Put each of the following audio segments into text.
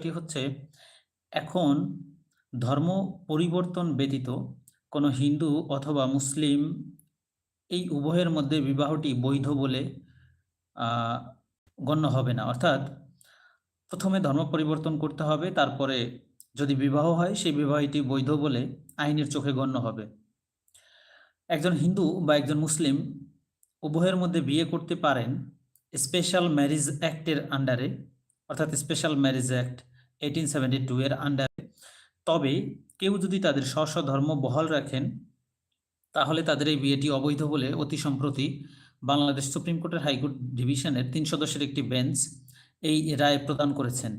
এটি হচ্ছে, এখন ধর্ম পরিবর্তন ব্যতীত কোনো হিন্দু অথবা মুসলিম এই উভয়ের মধ্যে বিবাহটি বৈধ বলে গণ্য হবে না। অর্থাৎ প্রথমে ধর্ম পরিবর্তন করতে হবে, তারপরে যদি বিবাহ হয়, সেই বিবাহটি বৈধ বলে আইনের চোখে গণ্য হবে। একজন হিন্দু বা একজন মুসলিম উভয়ের মধ্যে বিয়ে করতে পারেন স্পেশাল ম্যারিজ অ্যাক্টের আন্ডারে, অর্থাৎ special marriage act eighteen seventy two এর আন্ডারে তবে কেউ যদি তাদের স্ব ধর্ম বহাল রাখেন, তাহলে তাদের এই বিয়েটি অবৈধ বলে অতি সম্প্রতি বাংলাদেশ সুপ্রিম কোর্টের হাইকোর্ট ডিভিশনের তিন সদস্যের একটি বেঞ্চ এই রায় প্রদান করেছেন।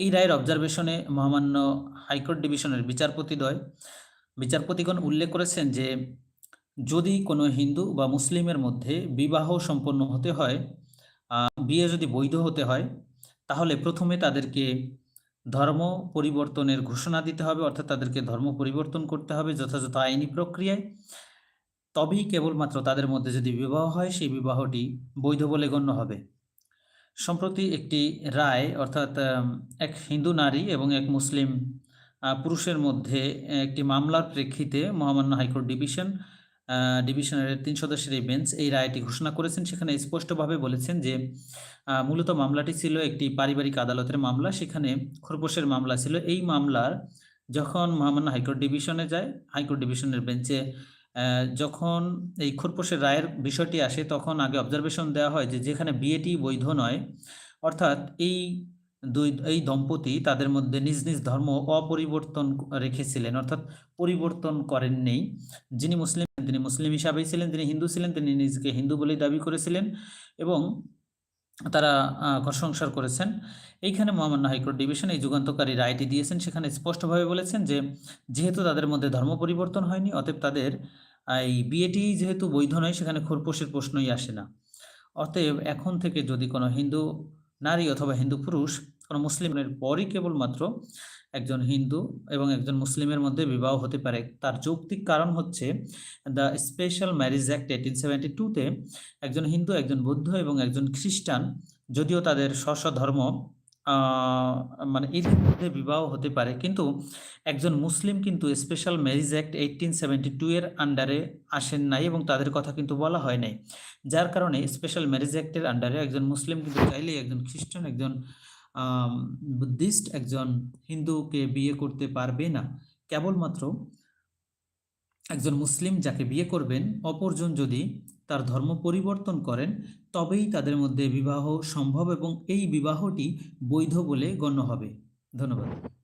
এই রায়ের অবজারভেশনে মহামান্য হাইকোর্ট ডিভিশনের বিচারপতিদ্বয় বিচারপতিগণ উল্লেখ করেছেন যে, যদি কোনো হিন্দু বা মুসলিমের মধ্যে বিবাহ সম্পন্ন হতে হয় বিয়ে যদি বৈধ হতে হয়, তাহলে প্রথমে তাদেরকে ধর্ম পরিবর্তনের ঘোষণা দিতে হবে, অর্থাৎ তাদেরকে ধর্ম পরিবর্তন করতে হবে যথাযথ আইনি প্রক্রিয়ায়। তবেই কেবলমাত্র তাদের মধ্যে যদি বিবাহ হয়, সেই বিবাহটি বৈধ বলে গণ্য হবে। সম্প্রতি একটি রায়, অর্থাৎ এক হিন্দু নারী এবং এক মুসলিম পুরুষের মধ্যে একটি মামলার প্রেক্ষিতে মহামান্য হাইকোর্ট ডিভিশন ডিভিশনের তিন সদস্যের এই বেঞ্চ এই রায়টি ঘোষণা করেছেন। সেখানে স্পষ্টভাবে বলেছেন যে মূলত মামলাটি ছিল একটি পারিবারিক আদালতের মামলা। সেখানে খরপোশের মামলা ছিল। এই মামলার যখন মহামান্য হাইকোর্ট ডিভিশনে যায়, হাইকোর্ট ডিভিশনের বেঞ্চে যখন এই খোরপোশের রায়ের বিষয়টি আসে, তখন আগে অবজারভেশন দেওয়া হয় যে, যেখানে বিয়েটি বৈধ নয়, অর্থাৎ এই দুই, এই দম্পতি তাদের মধ্যে নিজ নিজ ধর্ম অপরিবর্তন রেখেছিলেন, অর্থাৎ পরিবর্তন করেন নেই যিনি মুসলিম, তিনি মুসলিম হিসাবেই ছিলেন, তিনি হিন্দু ছিলেন, তিনি নিজেকে হিন্দু বলেই দাবি করেছিলেন এবং তারা ঘর সংসার করেছেন। এইখানে মহামান্য হাইকোর্ট ডিভিশন এই যুগান্তকারী রায়টি দিয়েছেন, সেখানে স্পষ্টভাবে বলেছেন যে, যেহেতু তাদের মধ্যে ধর্ম পরিবর্তন হয়নি, অতএব তাদের এই বিয়েটি যেহেতু বৈধ নয়, সেখানে খোরপোশের প্রশ্নই আসে না। অতএব এখন থেকে যদি কোনো হিন্দু নারী অথবা হিন্দু পুরুষ, কোনো মুসলিমের পরই কেবলমাত্র একজন হিন্দু এবং একজন মুসলিমের মধ্যে বিবাহ হতে পারে। তার যৌক্তিক কারণ হচ্ছে the special marriage act eighteen seventy টুতে একজন হিন্দু, একজন বৌদ্ধ এবং একজন খ্রিস্টান, যদিও তাদের স্ব ধর্ম মানে এদের মধ্যে বিবাহ হতে পারে। কিন্তু একজন মুসলিম কিন্তু special marriage act eighteen seventy two এর আন্ডারে আসেন নাই এবং তাদের কথা কিন্তু বলা হয় নাই। যার কারণে স্পেশাল ম্যারিজ অ্যাক্টের আন্ডারে একজন মুসলিম কিন্তু চাইলেই একজন খ্রিস্টান, একজন বুদ্ধিস্ট একজন হিন্দুকে বিয়ে করতে পারবে না। কেবলমাত্র একজন মুসলিম যাকে বিয়ে করবেন, অপরজন যদি তার ধর্ম পরিবর্তন করেন, তবেই তাদের মধ্যে বিবাহ সম্ভব এবং এই বিবাহটি বৈধ বলে গণ্য হবে। ধন্যবাদ।